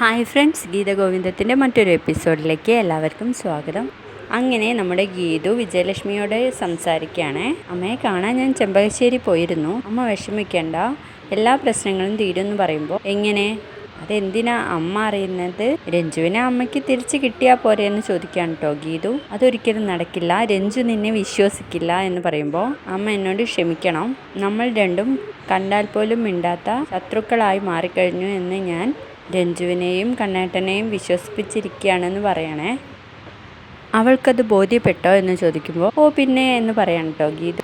Hi friends ഗീതഗോവിന്ദത്തിന്റെ മറ്റൊരു എപ്പിസോഡിലേക്ക് എല്ലാവർക്കും സ്വാഗതം. അങ്ങനെ നമ്മുടെ ഗീതു വിജയലക്ഷ്മിയോട് സംസാരിക്കുകയാണ്. അമ്മയെ കാണാൻ ഞാൻ ചെമ്പകശ്ശേരി പോയിരുന്നു. അമ്മ വിഷമിക്കേണ്ട. എല്ലാ പ്രശ്നങ്ങളും തീരുമെന്ന് പറയുമ്പോൾ എങ്ങനെ? അതെന്തിനാ അമ്മ അറിയുന്നത്? രഞ്ജുവിനെ അമ്മയ്ക്ക് തിരിച്ചു കിട്ടിയാൽ പോരെ എന്ന് ചോദിക്കുകയാണ് കേട്ടോ ഗീതു. അതൊരിക്കലും നടക്കില്ല. രഞ്ജു നിന്നെ വിശ്വസിക്കില്ല എന്ന് പറയുമ്പോൾ അമ്മ എന്നോട് ക്ഷമിക്കണം. നമ്മൾ രണ്ടും കണ്ടാൽ പോലും മിണ്ടാത്ത ശത്രുക്കളായി മാറിക്കഴിഞ്ഞു എന്ന് ഞാൻ രഞ്ജുവിനെയും കണ്ണേട്ടനെയും വിശ്വസിപ്പിച്ചിരിക്കുകയാണെന്ന് പറയണേ. അവൾക്കത് ബോധ്യപ്പെട്ടോ എന്ന് ചോദിക്കുമ്പോൾ ഓ പിന്നെ എന്ന് പറയണം കേട്ടോ ഗീത.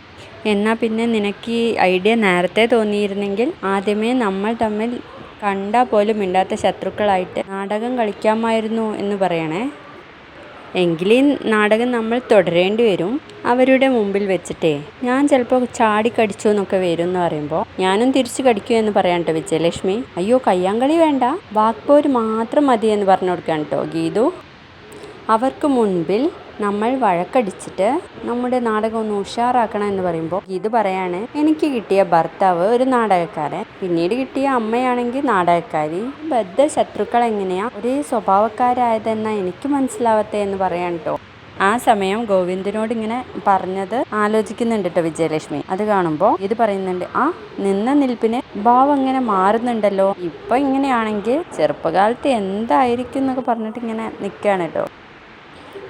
എന്നാൽ പിന്നെ നിനക്ക് ഈ ഐഡിയ നേരത്തെ തോന്നിയിരുന്നെങ്കിൽ ആദ്യമേ നമ്മൾ തമ്മിൽ കണ്ടാൽ പോലും ഇണ്ടാത്ത ശത്രുക്കളായിട്ട് നാടകം കളിക്കാമായിരുന്നു എന്ന് പറയണേ. എങ്കിലും നാടകം നമ്മൾ തുടരേണ്ടി വരും. അവരുടെ മുമ്പിൽ വെച്ചിട്ടേ ഞാൻ ചിലപ്പോൾ ചാടിക്കടിച്ചു എന്നൊക്കെ വരും എന്ന് പറയുമ്പോൾ ഞാനും തിരിച്ചു കടിക്കൂ എന്ന് പറയാൻ കേട്ടോ വിജയലക്ഷ്മി. അയ്യോ കയ്യാങ്കളി വേണ്ട. വാക്പോര് മാത്രം മതി എന്ന് പറഞ്ഞു കൊടുക്കാൻ കേട്ടോ ഗീതു. അവർക്ക് മുൻപിൽ നമ്മൾ വഴക്കടിച്ചിട്ട് നമ്മുടെ നാടകം ഒന്ന് ഉഷാറാക്കണം എന്ന് പറയുമ്പോൾ ഇത് പറയാണ് എനിക്ക് കിട്ടിയ ഭർത്താവ് ഒരു നാടകക്കാരൻ. പിന്നീട് കിട്ടിയ അമ്മയാണെങ്കിൽ നാടകക്കാരി. ബദ്ധ ശത്രുക്കൾ എങ്ങനെയാ? ഒരേ സ്വഭാവക്കാരായതെന്നാ എനിക്ക് മനസ്സിലാവത്തെ എന്ന് പറയാൻ കേട്ടോ ആ സമയം ഗോവിന്ദനോട് ഇങ്ങനെ പറഞ്ഞത് ആലോചിക്കുന്നുണ്ട് കേട്ടോ വിജയലക്ഷ്മി. അത് കാണുമ്പോൾ ഇത് പറയുന്നുണ്ട് ആ നിന്ന നിൽപ്പിന് ഭാവം ഇങ്ങനെ മാറുന്നുണ്ടല്ലോ. ഇപ്പൊ ഇങ്ങനെയാണെങ്കിൽ ചെറുപ്പകാലത്ത് എന്തായിരിക്കും എന്നൊക്കെ പറഞ്ഞിട്ട് ഇങ്ങനെ നിൽക്കുകയാണ് കേട്ടോ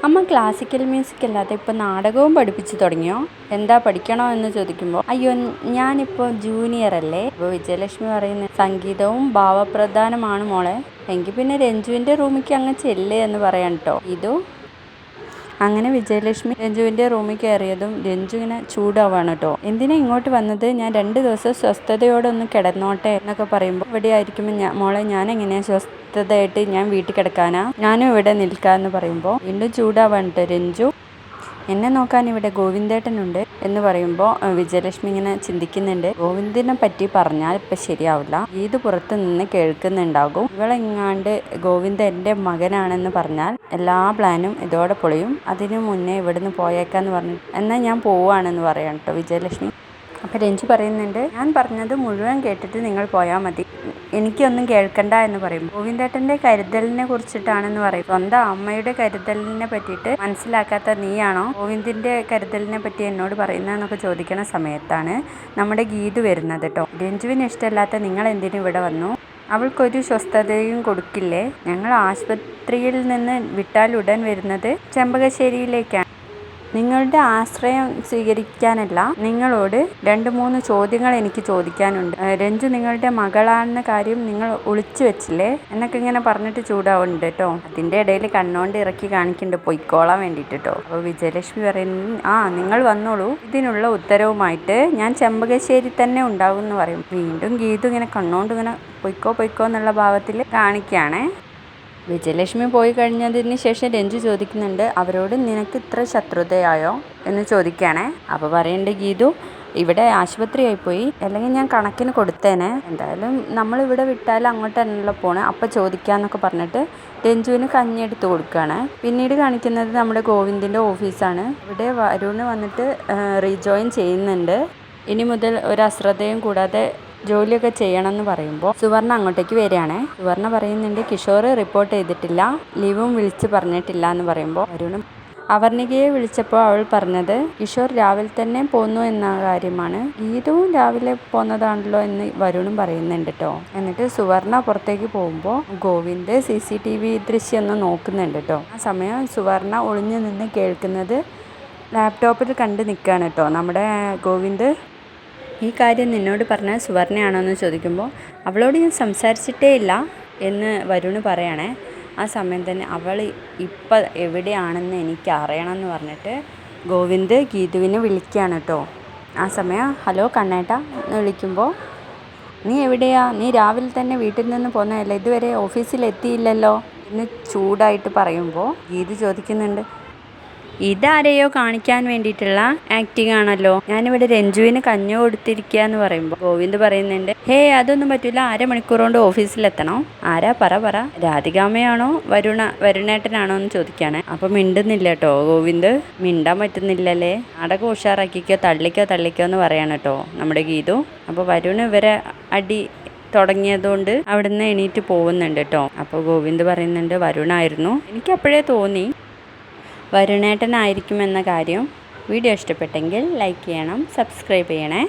അമ്മ ക്ലാസിക്കൽ മ്യൂസിക് അല്ലാതെ ഇപ്പോൾ നാടകവും പഠിപ്പിച്ചു തുടങ്ങിയോ? എന്താ പഠിക്കണോ എന്ന് ചോദിക്കുമ്പോൾ അയ്യോ ഞാനിപ്പോൾ ജൂനിയർ അല്ലേ? ഇപ്പൊ വിജയലക്ഷ്മി പറയുന്ന സംഗീതവും ഭാവപ്രധാനമാണ് മോളെ. എങ്കിൽ പിന്നെ രഞ്ജുവിന്റെ റൂമിലേക്ക് അങ്ങ് ചെല്ലേ എന്ന് പറയാൻ കേട്ടോ ഇതു അങ്ങനെ വിജയലക്ഷ്മി രഞ്ജുവിന്റെ റൂമിൽ കയറിയതും രഞ്ജു ഇങ്ങനെ ചൂടാവാണ് കേട്ടോ. എന്തിനാ ഇങ്ങോട്ട് വന്നത്? ഞാൻ രണ്ട് ദിവസം സ്വസ്ഥതയോടെ ഒന്ന് കിടന്നോട്ടെ എന്നൊക്കെ പറയുമ്പോൾ ഇവിടെ ആയിരിക്കുമ്പോൾ ഞാൻ മോളെ ഞാൻ എങ്ങനെയാണ് സ്വസ്ഥതയായിട്ട് ഞാൻ വീട്ടിൽ കിടക്കാനാ? ഞാനും ഇവിടെ നിൽക്കാന്ന് പറയുമ്പോൾ വീണ്ടും ചൂടാവാണ് കേട്ടോ രഞ്ജു. എന്നെ നോക്കാൻ ഇവിടെ ഗോവിന്ദേട്ടനുണ്ട് എന്ന് പറയുമ്പോൾ വിജയലക്ഷ്മി ഇങ്ങനെ ചിന്തിക്കുന്നുണ്ട്. ഗോവിന്ദിനെ പറ്റി പറഞ്ഞാൽ ഇപ്പം ശരിയാവില്ല. ഇത് പുറത്ത് നിന്ന് കേൾക്കുന്നുണ്ടാകും. ഇവളെങ്ങാണ്ട് ഗോവിന്ദ എന്റെ മകനാണെന്ന് പറഞ്ഞാൽ എല്ലാ പ്ലാനും ഇതോടെ പൊളിയും. അതിനു മുന്നേ ഇവിടുന്ന് പോയേക്കാന്ന് പറഞ്ഞു എന്നാൽ ഞാൻ പോവുകയാണെന്ന് പറയാം കേട്ടോ വിജയലക്ഷ്മി. അപ്പം രഞ്ജി പറയുന്നുണ്ട് ഞാൻ പറഞ്ഞത് മുഴുവൻ കേട്ടിട്ട് നിങ്ങൾ പോയാൽ മതി. എനിക്കൊന്നും കേൾക്കണ്ട എന്ന് പറയും ഗോവിന്ദേട്ടന്റെ കരുതലിനെ കുറിച്ചിട്ടാണെന്ന് പറയും. സ്വന്തം അമ്മയുടെ കരുതലിനെ പറ്റിയിട്ട് മനസ്സിലാക്കാത്ത നീയാണോ ഗോവിന്ദിന്റെ കരുതലിനെ പറ്റി എന്നോട് പറയുന്നതെന്നൊക്കെ ചോദിക്കുന്ന സമയത്താണ് നമ്മുടെ ഗീത് വരുന്നത് കേട്ടോ രഞ്ജുവിന് ഇഷ്ടമല്ലാത്ത നിങ്ങൾ എന്തിനും ഇവിടെ വന്നു? അവൾക്കൊരു സ്വസ്ഥതയും കൊടുക്കില്ലേ? ഞങ്ങൾ ആശുപത്രിയിൽ നിന്ന് വിട്ടാൽ ഉടൻ വരുന്നത് ചെമ്പകശ്ശേരിയിലേക്കാണ്. നിങ്ങളുടെ ആശ്രയം സ്വീകരിക്കാനല്ല നിങ്ങളോട് രണ്ട് മൂന്ന് ചോദ്യങ്ങൾ എനിക്ക് ചോദിക്കാനുണ്ട്. രഞ്ജു നിങ്ങളുടെ മകളാണെന്ന കാര്യം നിങ്ങൾ ഒളിച്ചു വെച്ചില്ലേ? എന്നൊക്കെ ഇങ്ങനെ പറഞ്ഞിട്ട് ചൂടാവുന്നുണ്ട് കേട്ടോ. അതിന്റെ ഇടയിൽ കണ്ണോണ്ട് ഇറക്കി കാണിക്കുന്നുണ്ട്. പൊയ്ക്കോളാൻ വേണ്ടിയിട്ട് കേട്ടോ. അപ്പോൾ വിജയലക്ഷ്മി പറയുന്നു ആ നിങ്ങൾ വന്നോളൂ. ഇതിനുള്ള ഉത്തരവുമായിട്ട് ഞാൻ ചെമ്പകശ്ശേരി തന്നെ ഉണ്ടാവും എന്ന് പറയും. വീണ്ടും ഗീതു ഇങ്ങനെ കണ്ണോണ്ട് ഇങ്ങനെ പൊയ്ക്കോ പൊയ്ക്കോ എന്നുള്ള ഭാവത്തിൽ കാണിക്കുകയാണേ. വിജയലക്ഷ്മി പോയി കഴിഞ്ഞതിന് ശേഷം രഞ്ജു ചോദിക്കുന്നുണ്ട് അവരോട് നിനക്ക് ഇത്ര ശത്രുതയായോ? എന്ന് ചോദിക്കുകയാണേ. അപ്പോൾ പറയണ്ട് ഗീതു ഇവിടെ ആശുപത്രിയായി പോയി. അല്ലെങ്കിൽ ഞാൻ കണക്കിന് കൊടുത്തേനെ. എന്തായാലും നമ്മൾ ഇവിടെ വിട്ടാൽ അങ്ങോട്ട് തന്നെയല്ലോ പോണ്. അപ്പം ചോദിക്കാന്നൊക്കെ പറഞ്ഞിട്ട് രഞ്ജുവിന് കഞ്ഞി എടുത്ത് കൊടുക്കുകയാണ്. പിന്നീട് കാണിക്കുന്നത് നമ്മുടെ ഗോവിന്ദിന്റെ ഓഫീസാണ്. ഇവിടെ വരുണ് വന്നിട്ട് റീജോയിൻ ചെയ്യുന്നുണ്ട്. ഇനി മുതൽ ഒരു അശ്രദ്ധയും കൂടാതെ ജോലിയൊക്കെ ചെയ്യണം എന്ന് പറയുമ്പോൾ സുവർണ അങ്ങോട്ടേക്ക് വരികയാണേ. സുവർണ പറയുന്നുണ്ട് കിഷോർ റിപ്പോർട്ട് ചെയ്തിട്ടില്ല ലീവും വിളിച്ച് പറഞ്ഞിട്ടില്ല എന്ന് പറയുമ്പോൾ അരുണും അവർണികയെ വിളിച്ചപ്പോൾ അവൾ പറഞ്ഞത് കിഷോർ രാവിലെ തന്നെ പോന്നു എന്ന കാര്യമാണ്. ഗീതവും രാവിലെ പോന്നതാണല്ലോ എന്ന് വരുണും പറയുന്നുണ്ട് കേട്ടോ എന്നിട്ട് സുവർണ പുറത്തേക്ക് പോകുമ്പോൾ Govind C C T V ദൃശ്യം ഒന്ന് നോക്കുന്നുണ്ട് കേട്ടോ ആ സമയം സുവർണ ഒളിഞ്ഞു നിന്ന് കേൾക്കുന്നത് ലാപ്ടോപ്പിൽ കണ്ട് നിൽക്കുകയാണ് കേട്ടോ നമ്മുടെ ഗോവിന്ദ് ഈ കാര്യം നിന്നോട് പറഞ്ഞാൽ സുവർണയാണോ എന്ന് ചോദിക്കുമ്പോൾ അവളോട് ഞാൻ സംസാരിച്ചിട്ടേ ഇല്ല എന്ന് വരുണ് പറയണേ. ആ സമയം തന്നെ അവൾ ഇപ്പം എവിടെയാണെന്ന് എനിക്ക് അറിയണം എന്ന് പറഞ്ഞിട്ട് ഗോവിന്ദ് ഗീതുവിനെ വിളിക്കുകയാണ് കേട്ടോ ആ സമയം ഹലോ കണ്ണേട്ട എന്ന് വിളിക്കുമ്പോൾ നീ എവിടെയാ? നീ രാവിലെ തന്നെ വീട്ടിൽ നിന്ന് പോന്നതല്ലേ? ഇതുവരെ ഓഫീസിൽ എത്തിയില്ലല്ലോ എന്ന് ചൂടായിട്ട് പറയുമ്പോൾ ഗീതു ചോദിക്കുന്നുണ്ട് ഇതാരെയോ കാണിക്കാൻ വേണ്ടിയിട്ടുള്ള ആക്ടിങ് ആണല്ലോ. ഞാനിവിടെ രഞ്ജുവിന് കഞ്ഞു കൊടുത്തിരിക്കുക എന്ന് പറയുമ്പോൾ ഗോവിന്ദ് പറയുന്നുണ്ട് ഹേ അതൊന്നും പറ്റില്ല അരമണിക്കൂർ കൊണ്ട് ഓഫീസിലെത്തണം. ആരാ? പറ പറ. രാധികാമ്മയാണോ? വരുണ വരുണേട്ടനാണോ എന്ന് ചോദിക്കാണ് അപ്പൊ മിണ്ടുന്നില്ല കേട്ടോ ഗോവിന്ദ്. മിണ്ടാൻ പറ്റുന്നില്ലല്ലേ? നാടകം ഉഷാറാക്കിക്കോ തള്ളിക്കോ തള്ളിക്കോ എന്ന് പറയാണ് കേട്ടോ നമ്മുടെ ഗീതു. അപ്പോൾ വരുൺ ഇവരെ അടി തുടങ്ങിയതുകൊണ്ട് അവിടുന്ന് എണീറ്റ് പോകുന്നുണ്ട് കേട്ടോ. അപ്പോൾ ഗോവിന്ദ് പറയുന്നുണ്ട് വരുണായിരുന്നു. എനിക്ക് അപ്പോഴേ തോന്നി വരുണേട്ടനായിരിക്കുമെന്ന കാര്യം വീഡിയോ ഇഷ്ടപ്പെട്ടെങ്കിൽ ലൈക്ക് ചെയ്യണം സബ്സ്ക്രൈബ് ചെയ്യണേ.